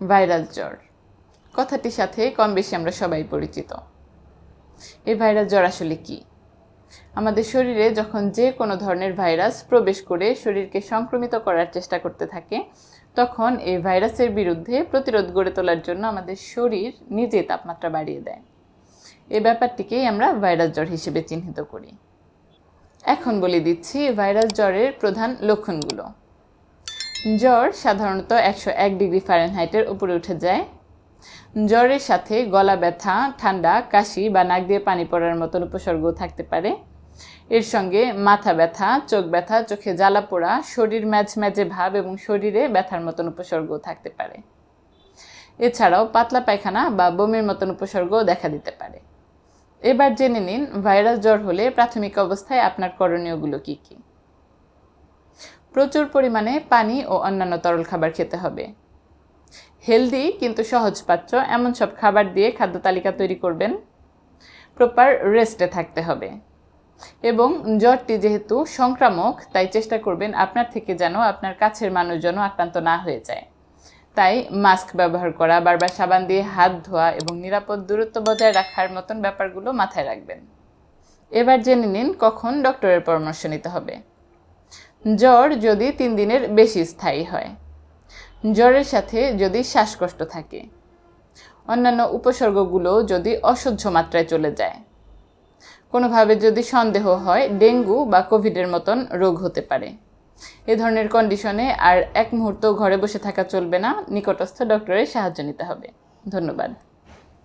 Virus জ্বর। কথাটির সাথে কম বেশি আমরা সবাই পরিচিত। এই ভাইরাস জ্বর আসলে কি? আমাদের শরীরে যখন যে কোনো ধরনের ভাইরাস প্রবেশ করে শরীরকে সংক্রমিত করার চেষ্টা করতে থাকে, তখন এই ভাইরাসের বিরুদ্ধে প্রতিরোধ গড়ে তোলার জন্য আমাদের শরীর নিজে তাপমাত্রা বাড়িয়ে দেয়। এই ব্যাপারটিকেই আমরা ভাইরাস জ্বর হিসেবে চিহ্নিত করি। এখন বলে দিচ্ছি ভাইরাস জ্বরের প্রধান লক্ষণগুলো। জ্বর সাধারণত একশো এক ডিগ্রি ফারেনহাইটের উপরে উঠে যায়। জ্বরের সাথে গলা ব্যথা, ঠান্ডা, কাশি বা নাক দিয়ে পানি পড়ার মতন উপসর্গ থাকতে পারে। এর সঙ্গে মাথা ব্যথা, চোখ ব্যথা, চোখে জ্বালা পোড়া, শরীর ম্যাজ ম্যাজে ভাব এবং শরীরে ব্যথার মতন উপসর্গ থাকতে পারে। এছাড়াও পাতলা পায়খানা বা বমির মতন উপসর্গও দেখা দিতে পারে। এবার জেনে নিন, ভাইরাস জ্বর হলে প্রাথমিক অবস্থায় আপনার করণীয়গুলো কী কী? প্রচুর পরিমাণে পানি ও অন্যান্য তরল খাবার খেতে হবে। হেলদি কিন্তু সহজ সহজপাচ্য এমন সব খাবার দিয়ে খাদ্য তালিকা তৈরি করবেন। প্রপার রেস্টে থাকতে হবে। এবং জ্বরটি যেহেতু সংক্রামক, তাই চেষ্টা করবেন আপনার থেকে যেন আপনার কাছের মানুষজনও আক্রান্ত না হয়ে যায়। তাই মাস্ক ব্যবহার করা, বারবার সাবান দিয়ে হাত ধোয়া এবং নিরাপদ দূরত্ব বজায় রাখার মতন ব্যাপারগুলো মাথায় রাখবেন। এবার জেনে নিন কখন ডক্টরের পরামর্শ নিতে হবে। জ্বর যদি তিন দিনের বেশি স্থায়ী হয়। জ্বরের সাথে যদি শ্বাসকষ্ট থাকে। অন্যান্য উপসর্গগুলো যদি অসহ্য মাত্রায় চলে যায়। কোনোভাবে যদি সন্দেহ হয়, ডেঙ্গু বা কোভিডের মতন রোগ হতে পারে। এ ধরনের কন্ডিশনে আর এক মুহূর্ত ঘরে বসে থাকা চলবে না। নিকটস্থ ডক্টরের সাহায্য নিতে হবে। ধন্যবাদ।